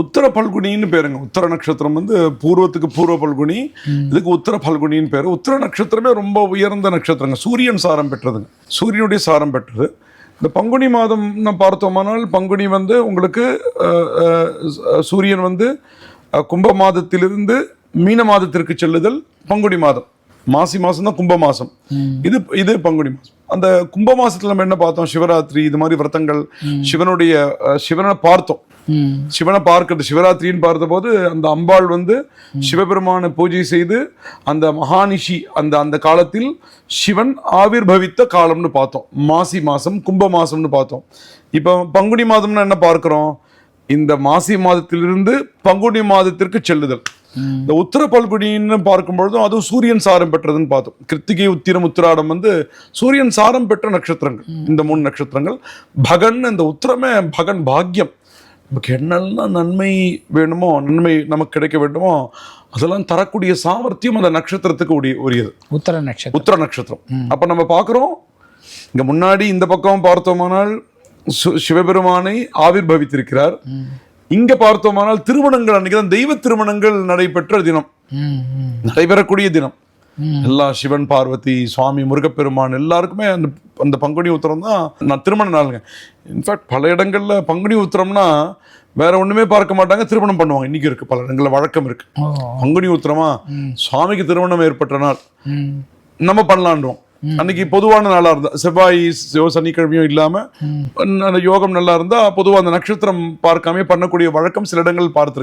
உத்தர பல்குனின்னு பேருங்க. உத்தர நட்சத்திரம் வந்து பூர்வத்துக்கு பூர்வ பல்குனி இதுக்கு உத்தர பல்குனின்னு பேர். உத்தர நட்சத்திரமே ரொம்ப உயர்ந்த நட்சத்திரங்க. சூரியன் சாரம் பெற்றதுங்க. சூரியனுடைய சாரம் பெற்றது. இந்த பங்குனி மாதம் நம்ம பார்த்தோமானால் பங்குனி வந்து உங்களுக்கு சூரியன் வந்து கும்ப மாதத்திலிருந்து மீன மாதத்திற்கு செல்லுதல் பங்குனி மாதம். மாசி மாசம் தான் கும்ப மாசம் இது இது பங்குனி மாசம். அந்த கும்ப மாசத்துல நம்ம என்ன பார்த்தோம்? சிவராத்திரி இது மாதிரி விரதங்கள் சிவனுடைய சிவனை பார்த்தோம். சிவனை பார்க்கிறது சிவராத்திரின்னு பார்த்தபோது அந்த அம்பாள் வந்து சிவபெருமானை பூஜை செய்து அந்த மகானிஷி அந்த அந்த காலத்தில் சிவன் ஆவிர்பவித்த காலம்னு பார்த்தோம். மாசி மாசம் கும்ப மாசம்னு பார்த்தோம். இப்போ பங்குனி மாதம்னா என்ன பார்க்கிறோம்? இந்த மாசி மாதத்திலிருந்து பங்குனி மாதத்திற்கு செல்லுதல். இந்த உத்தர பல்குனின்னு பார்க்கும்பொழுதும் அதுவும் சூரியன் சாரம் பெற்றதுன்னு பார்த்தோம். கிருத்திகை உத்திரம் உத்திராடம் வந்து சூரியன் சாரம் பெற்ற நட்சத்திரங்கள். இந்த மூணு நட்சத்திரங்கள். பகன் இந்த உத்திரமே பகன் பாக்யம். நமக்கு என்னெல்லாம் நன்மை வேணுமோ நன்மை நமக்கு கிடைக்க வேண்டுமோ அதெல்லாம் தரக்கூடிய சாமர்த்தியம் அந்த நட்சத்திரத்துக்கு உரிய உரியது. உத்தர நட்சத்திரம். உத்தர நட்சத்திரம். அப்ப நம்ம பார்க்கிறோம் இங்க முன்னாடி இந்த பக்கம் பார்த்தோமானால் சிவபெருமானை ஆவிர்பவித்திருக்கிறார் இங்க பார்த்தோமானால் திருமணங்கள் அன்னைக்கு தான் தெய்வ திருமணங்கள் நடைபெற்ற தினம். நடைபெறக்கூடிய தினம். எல்லா சிவன் பார்வதி சுவாமி முருகப்பெருமான் எல்லாருக்குமே அந்த அந்த பங்குனி உத்திரம் தான் நான் திருமண நாளுங்க. இன்ஃபேக்ட் பல இடங்கள்ல பங்குனி உத்திரம்னா வேற ஒண்ணுமே பார்க்க மாட்டாங்க திருமணம் பண்ணுவாங்க. இன்னைக்கு இருக்கு பல இடங்கள்ல வழக்கம் இருக்கு. பங்குனி உத்திரமா சுவாமிக்கு திருமணம் ஏற்பட்ட நாள். நம்ம பண்ணலான்றோம். அன்னைக்கு பொதுவான நாளா இருந்தா செவ்வாய் சிவ சனிக்கிழமையும் இல்லாம யோகம் நல்லா இருந்தா பொதுவா அந்த நட்சத்திரம் பார்க்காம பண்ணக்கூடிய வழக்கம் சில இடங்கள் பார்த்திருக்கு.